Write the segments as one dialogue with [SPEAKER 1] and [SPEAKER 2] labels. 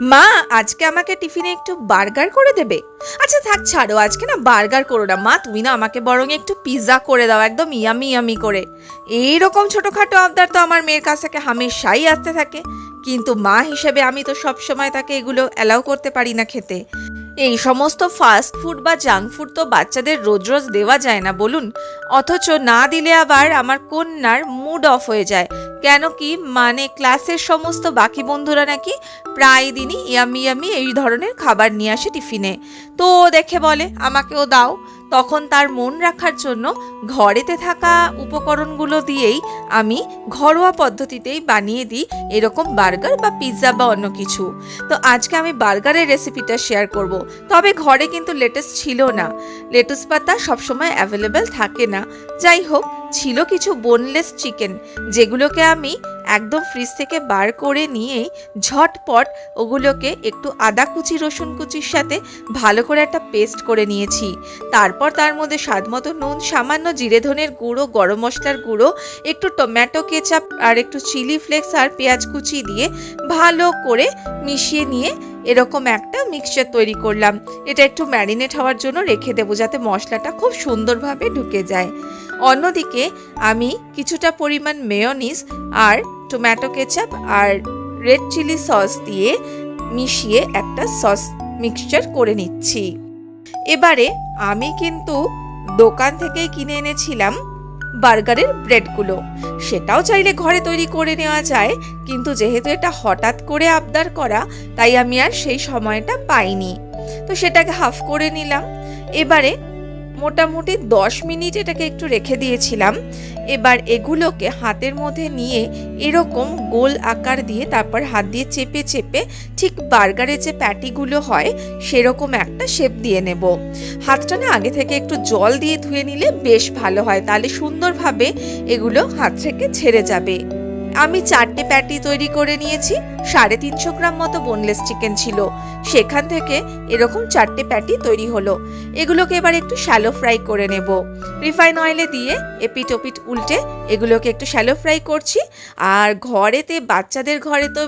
[SPEAKER 1] মা, আজকে আমাকে টিফিনে একটু বার্গার করে দেবে? আচ্ছা থাক, ছাড়ো, আজকে না বার্গার করো না। মা, তুমি না আমাকে বরং একটু পিৎজা করে দাও, একদম ইয়ামি ইয়ামি করে। এইরকম ছোটোখাটো আবদার তো আমার মেয়ের কাছ থেকে হামেশাই আসতে থাকে। কিন্তু মা হিসেবে আমি তো সব সময় তাকে এগুলো অ্যালাউ করতে পারি না খেতে। এই সমস্ত ফাস্ট ফুড বা জাঙ্ক ফুড তো বাচ্চাদের রোজ রোজ দেওয়া যায় না, বলুন। অথচ না দিলে আবার আমার কন্যার মুড অফ হয়ে যায়। কেন কি? মানে ক্লাসের সমস্ত বাকি বন্ধুরা নাকি প্রায় দিনই ইয়ামি ইয়ামি এই ধরনের খাবার নিয়ে আসে টিফিনে। তো দেখে বলে, আমাকেও দাও। তখন তার মন রাখার জন্য ঘরেতে থাকা উপকরণগুলো দিয়েই আমি ঘরোয়া পদ্ধতিতেই বানিয়ে দিই এরকম বার্গার বা পিৎজা বা অন্য কিছু। তো আজকে আমি বার্গারের রেসিপিটা শেয়ার করব। তবে ঘরে কিন্তু লেটেস্ট ছিল না। লেটুস পাতা সবসময় অ্যাভেলেবেল থাকে না। যাই হোক, ছিল কিছু বোনলেস চিকেন, যেগুলোকে আমি একদম ফ্রিজ থেকে বার করে নিয়ে ঝটপট ওগুলোকে একটু আদা কুচি, রসুন কুচির সাথে ভালো করে একটা পেস্ট করে নিয়েছি। তারপর তার মধ্যে স্বাদ মতো নুন, সামান্য জিরে ধনের গুঁড়ো, গরম মশলার গুঁড়ো, একটু টমেটো কেচাপ আর একটু চিলি ফ্লেক্স আর পেঁয়াজ কুচি দিয়ে ভালো করে মিশিয়ে নিয়ে এরকম একটা মিক্সচার তৈরি করলাম। এটা একটু ম্যারিনেট হওয়ার জন্য রেখে দেবো যাতে মশলাটা খুব সুন্দরভাবে ঢুকে যায়। অন্যদিকে আমি কিছুটা পরিমাণ মেয়োনিজ আর টমেটো কেচাপ আর রেড চিলি সস দিয়ে মিশিয়ে একটা সস মিক্সচার করে নিচ্ছি। এবারে আমি কিন্তু দোকান থেকেই কিনে এনেছিলাম বার্গারের ব্রেডগুলো। সেটাও চাইলে ঘরে তৈরি করে নেওয়া যায়, কিন্তু যেহেতু এটা হঠাৎ করে আবদার করা, তাই আমি আর সেই সময়টা পাইনি। তো সেটাকে হাফ করে নিলাম। এবারে মোটামুটি দশ মিনিট এটাকে একটু রেখে দিয়েছিলাম। এবার এগুলোকে হাতের মধ্যে নিয়ে এরকম গোল আকার দিয়ে তারপর হাত দিয়ে চেপে চেপে ঠিক বার্গারের যে প্যাটিগুলো হয়, সেরকম একটা শেপ দিয়ে নেব। হাতটা না আগে থেকে একটু জল দিয়ে ধুয়ে নিলে বেশ ভালো হয়, তাহলে সুন্দরভাবে এগুলো হাত থেকে ছেড়ে যাবে। আমি চারটে প্যাটি তৈরি করে নিয়েছি, সাড়ে তিনশো গ্রাম মতো বোনলেস চিকেন ছিল। সেখান থেকে এরকম চারটে প্যাটি তৈরি হলো। এগুলোকে এবার একটু শ্যালো ফ্রাই করে নেব। রিফাইন অয়েলে দিয়ে এপিট ওপিট উল্টে এগুলোকে একটু শ্যালো ফ্রাই করছি। আর ঘরেতে, বাচ্চাদের ঘরে তো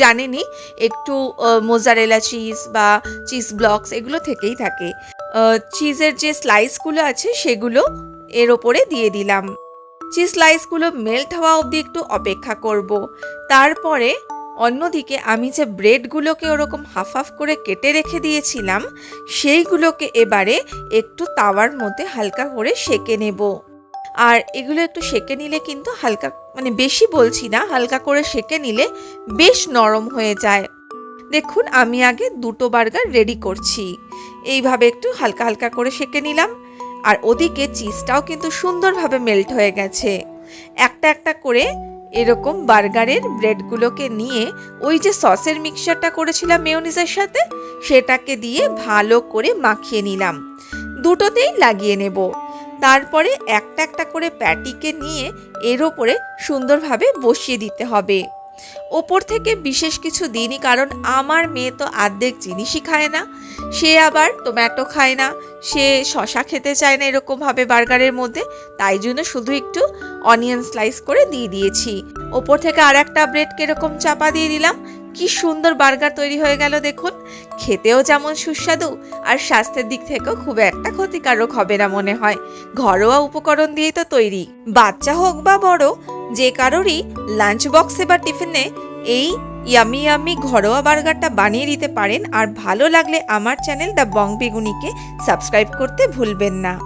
[SPEAKER 1] জানেনই, একটু মোজারেলা চিজ বা চিজ ব্লকস এগুলো থেকেই থাকে। চিজের যে স্লাইসগুলো আছে সেগুলো এর ওপরে দিয়ে দিলাম। চিজ স্লাইসগুলো মেল্ট হওয়া অবধি একটু অপেক্ষা করব। তারপরে অন্যদিকে আমি যে ব্রেডগুলোকে ওরকম হাফ হাফ করে কেটে রেখে দিয়েছিলাম, সেইগুলোকে এবারে একটু তাওয়ার মধ্যে হালকা করে সেকে নেব। আর এগুলো একটু সেকে নিলে কিন্তু হালকা মানে বেশি বলছি না, হালকা করে সেকে নিলে বেশ নরম হয়ে যায়। দেখুন, আমি আগে দুটো বার্গার রেডি করছি। এইভাবে একটু হালকা হালকা করে সেকে নিলাম। আর ওদিকে চিজটাও কিন্তু সুন্দরভাবে মেল্ট হয়ে গেছে। একটা একটা করে এরকম বার্গারের ব্রেডগুলোকে নিয়ে ওই যে সসের মিক্সচারটা করেছিলাম মেয়োনিজের সাথে, সেটাকে দিয়ে ভালো করে মাখিয়ে নিলাম। দুটোতেই লাগিয়ে নেব। তারপরে একটা একটা করে প্যাটিকে নিয়ে এর ওপরে সুন্দরভাবে বসিয়ে দিতে হবে। ওপর থেকে বিশেষ কিছু দিনই কারণ আমার মেয়ে তো আর্ধেক জিনিসই খায় না। সে আবার টমেটো খায় না, সে শশা খেতে চায় না এরকমভাবে বার্গারের মধ্যে, তাই জন্য শুধু একটু অনিয়ন স্লাইস করে দিয়ে দিয়েছি। ওপর থেকে আর একটা ব্রেডকে এরকম চাপা দিয়ে দিলাম। কি সুন্দর বার্গার তৈরি হয়ে গেল দেখুন। খেতেও যেমন সুস্বাদু, আর স্বাস্থ্যের দিক থেকেও খুব একটা ক্ষতিকারক হবে না মনে হয়। ঘরোয়া উপকরণ দিয়েই তো তৈরি। বাচ্চা হোক বা বড় যে কারোরই লাঞ্চ বক্সে বা টিফিনে এই ইয়ামি ইয়ামি ঘরোয়া বার্গারটা বানিয়ে দিতে পারেন। আর ভালো লাগলে আমার চ্যানেল দ্য বং বেগুনিকে সাবস্ক্রাইব করতে ভুলবেন না।